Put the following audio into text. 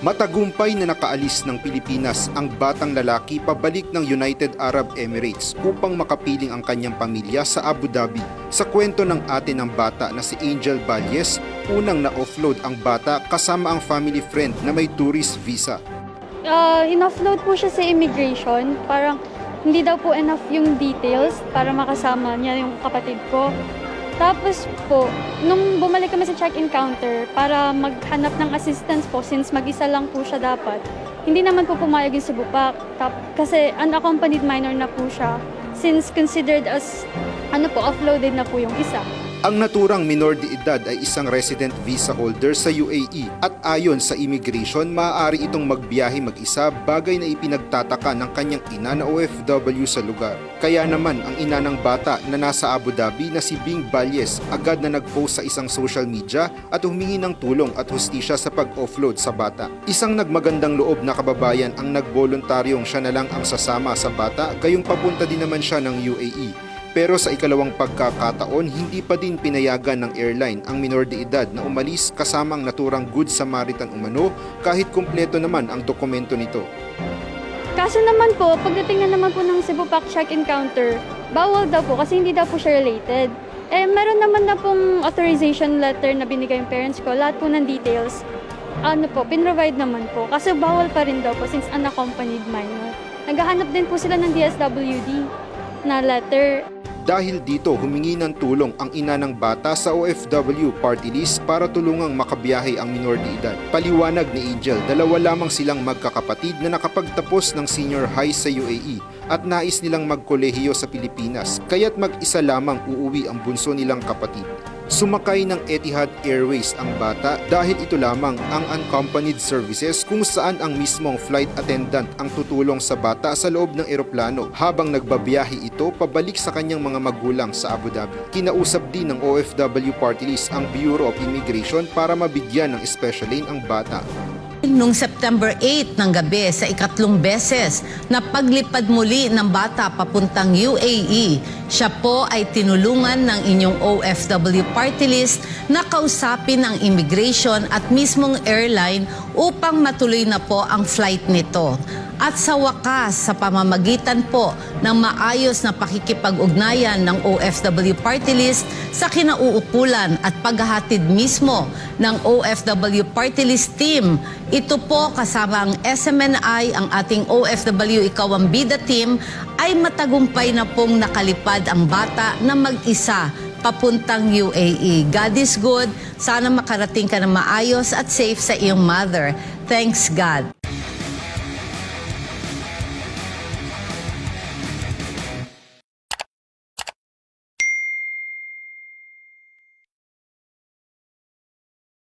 Matagumpay na nakaalis ng Pilipinas ang batang lalaki pabalik ng United Arab Emirates upang makapiling ang kanyang pamilya sa Abu Dhabi. Sa kwento ng ate ng bata na si Angel Valles, unang na-offload ang bata kasama ang family friend na may tourist visa. Uh, in-offload po siya sa immigration. Parang hindi daw po enough yung details para makasama niya yung kapatid ko. Tapos po, nung bumalik kami sa check-in counter para maghanap ng assistance po since mag-isa lang po siya dapat, hindi naman po pumayag yung Subupak. Tap, kasi unaccompanied minor na po siya since considered as ano po, offloaded na po yung isa. Ang naturang minor de edad ay isang resident visa holder sa UAE at ayon sa immigration, maaari itong magbiyahe mag-isa bagay na ipinagtataka ng kanyang ina na OFW sa lugar. Kaya naman ang ina ng bata na nasa Abu Dhabi na si Bing Valles agad na nag-post sa isang social media at humingi ng tulong at hustisya sa pag-offload sa bata. Isang nagmagandang loob na kababayan ang nagboluntaryong siya na lang ang sasama sa bata gayong papunta din naman siya ng UAE. Pero sa ikalawang pagkakataon, hindi pa din pinayagan ng airline ang minor de edad na umalis kasama ang naturang Good Samaritan umano kahit kumpleto naman ang dokumento nito. Kaso naman po, pagdating na naman po ng Cebu Pac check-in counter, bawal daw po kasi hindi daw po siya related. Eh, meron naman na pong authorization letter na binigay yung parents ko, lahat po ng details. Ano po, pinrovide naman po. Kasi bawal pa rin daw po since unaccompanied minor. Naghahanap din po sila ng DSWD na letter. Dahil dito, humingi ng tulong ang ina ng bata sa OFW party list para tulungang makabiyahe ang minor de edad. Paliwanag ni Angel, dalawa lamang silang magkakapatid na nakapagtapos ng senior high sa UAE at nais nilang magkolehiyo sa Pilipinas, kaya't mag-isa lamang uuwi ang bunso nilang kapatid. Sumakay ng Etihad Airways ang bata dahil ito lamang ang unaccompanied services kung saan ang mismong flight attendant ang tutulong sa bata sa loob ng eroplano habang nagbabiyahe ito pabalik sa kanyang mga magulang sa Abu Dhabi. Kinausap din ng OFW Party List ang Bureau of Immigration para mabigyan ng special lane ang bata. Noong September 8 ng gabi sa ikatlong beses na paglipad muli ng bata papuntang UAE, siya po ay tinulungan ng inyong OFW party list na kausapin ang immigration at mismong airline upang matuloy na po ang flight nito. At sa wakas, sa pamamagitan po ng maayos na pakikipag-ugnayan ng OFW party list sa kinauukulan at paghahatid mismo ng OFW party list team, ito po kasama ang SMNI, ang ating OFW Ikaw ang Bida team, ay matagumpay na pong nakalipad ang bata na mag-isa papuntang UAE. God is good. Sana makarating ka na maayos at safe sa iyong mother. Thanks God.